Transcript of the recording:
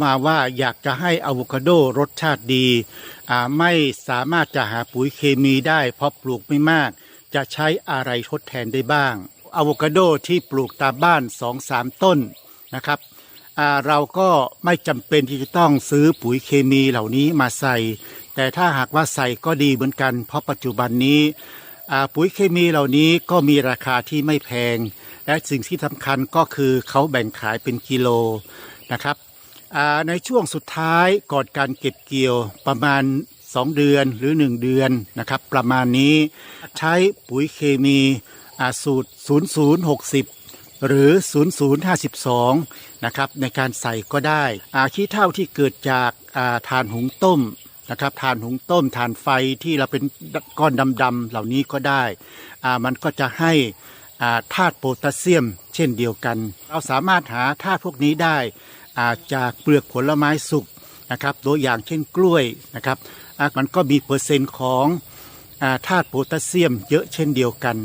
มาว่าอยากจะให้อะโวคาโดรสชาติดีไม่สามารถจะหาปุ๋ยเคมีได้ เพราะปลูกไม่มาก จะใช้อะไรทดแทนได้บ้างอะโวคาโดที่ปลูกตามบ้านสองสามต้นนะครับเราก็ไม่จำเป็นที่จะต้องซื้อปุ๋ยเคมีเหล่านี้มาใส่ แต่ถ้าหากว่าใส่ก็ดีเหมือนกัน เพราะปัจจุบันนี้ปุ๋ยเคมีเหล่านี้ก็มีราคาที่ไม่แพง และสิ่งที่สำคัญก็คือเขาแบ่งขายเป็นกิโลนะครับ ในช่วงสุดท้ายก่อนการเก็บเกี่ยวประมาณ 2 เดือนหรือ 1 เดือนนะครับ ประมาณนี้ใช้ปุ๋ยเคมีอ่าสูตร 0060 หรือ 0052 นะครับในการใส่ก็ได้ขี้เท่าที่เกิดจากอ่าถ่านหุงต้มนะครับถ่านหุงต้มถ่านไฟที่เราเป็นก้อนดำๆเหล่านี้ก็ได้อ่ามันก็จะให้อ่าธาตุโพแทสเซียม เช่นเดียวกัน เราสามารถหาธาตุพวกนี้ได้ จากเปลือกผลไม้สุกนะครับตัวอย่างเช่นกล้วยนะครับมันก็มีเปอร์เซ็นต์ของธาตุโพแทสเซียมเยอะเช่นเดียวกัน